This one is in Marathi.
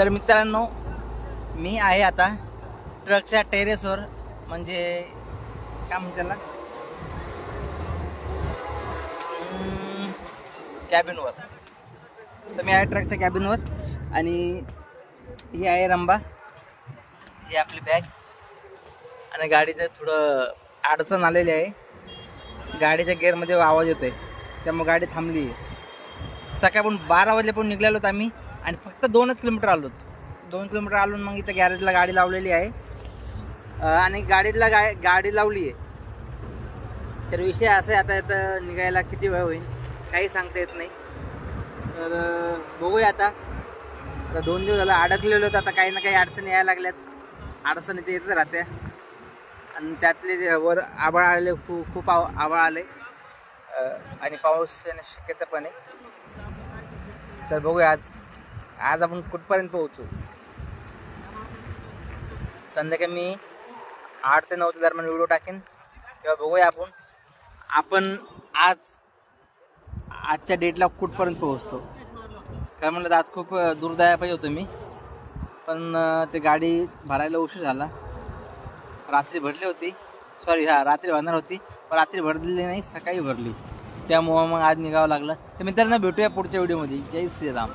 तर मित्रांनो मी आहे आता ट्रकच्या टेरेसवर म्हणजे काय म्हणताना कॅबिनवर. तर मी आहे ट्रकच्या कॅबिनवर आणि ही आहे रंबा. ही आपली बॅग आणि गाडीचं थोडं अडचण आलेली आहे. गाडीच्या गेअरमध्ये आवाज येतोय. त्यामुळे गाडी थांबली. आहे सकाळी पण बारा वाजले पण निघालो होतो आम्ही. आणि फक्त दोनच किलोमीटर आलो दोन किलोमीटर आलो मग इथं गॅरेजला गाडी लावलेली आहे. आणि गाडीला गा गाडी लावली आहे. तर विषय असा आहे आता इथं निघायला किती वेळ होईल काही सांगता येत नाही. तर बघूया आता. आता दोन दिवस झालं अडकलेलो होतं आता काही ना काही अडचणी यायला लागल्यात. अडचणी ते येतच राहत्या आणि त्यातले वर आभाळ आले खूप खूप आव- आभाळ आले. आणि पाऊस येण्याची शक्यता पण आहे. तर बघूया आज. आज आपण कुठपर्यंत पोहोचू? संध्याकाळी मी आठ ते नऊ दरम्यान व्हिडिओ टाकेन. तेव्हा बघूया आपण. आपण आज आजच्या डेटला कुठपर्यंत पोहोचतो? काय म्हणलं तर आज खूप दुर्दैव पाहिजे होतं मी. पण ते गाडी भरायला उशीर झाला. रात्री भरली होती. सॉरी हा रात्री भरणार होती. पण रात्री भरलेली नाही सकाळी भरली. त्यामुळं मग आज निघावं लागलं. तर मित्रांनो भेटूया पुढच्या व्हिडिओमध्ये जय श्रीराम.